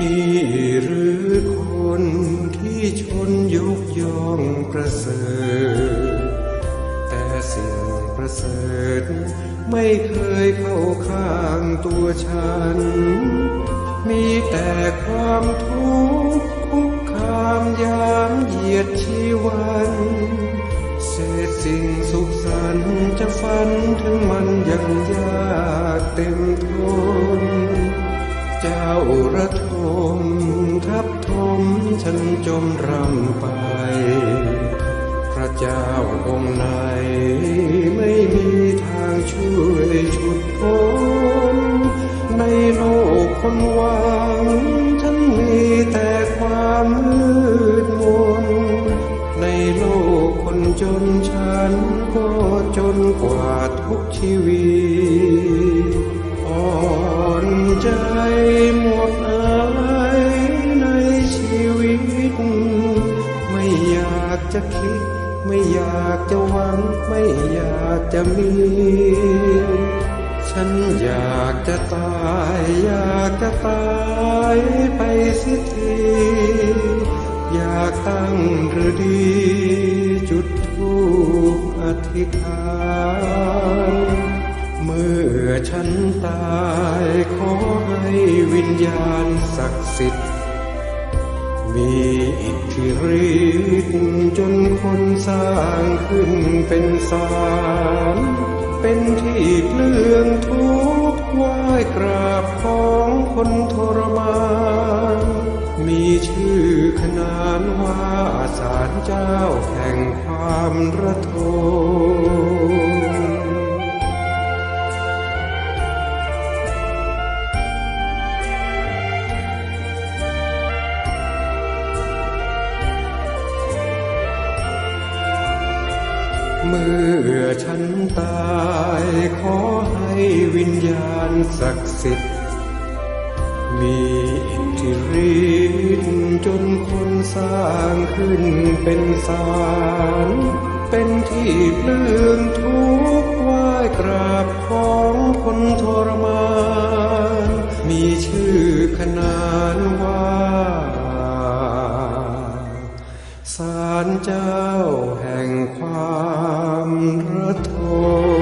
นี่หรือคนที่ชนยกย่องประเสริฐ แต่สิ่งประเสริฐ ไม่เคยเข้าข้างตัวฉัน มีแต่ความทุกข์คุกคามยามเหยียดชีวันเศษสิ่งสุขสันจะฝันถึงมันยังยากเต็มทน เจ้าระท นจมรำไป พระเจ้าองค์ไหนไม่มีทางช่วยชุดพ้นในโลกคนหวังฉันมีแต่ความมืดมนในโลกคนจนฉันก็จนกว่าทุกชีวิตอ่อนใจากจะคิด ไม่อยากจะหวัง ไม่อยากจะมี ฉันอยากจะตาย อยากจะตายไปสิที อยากตั้งหรือดี จุดทูปอธิษฐานเมื่อฉันตายขอให้วิญญาณศักดิ์สิทธิ์ มีอิทธิฤทธิ์จนคนสร้างขึ้นเป็นสารเป็นที่เลืองทุกข์ไหว้กราบของคนทรมาน มีชื่อขนานว่าสารเจ้าแห่งความระทม เมื่อฉันตายขอให้วิญญาณศักดิ์สิทธิ์ มีอิทธิฤทธิ์จนคนสร้างขึ้นเป็นสารเป็นที่เปลืองทุกข์ไหวกราบของคนทรมาน มีชื่อขนานว่า สารเจ้าแห่งความระทม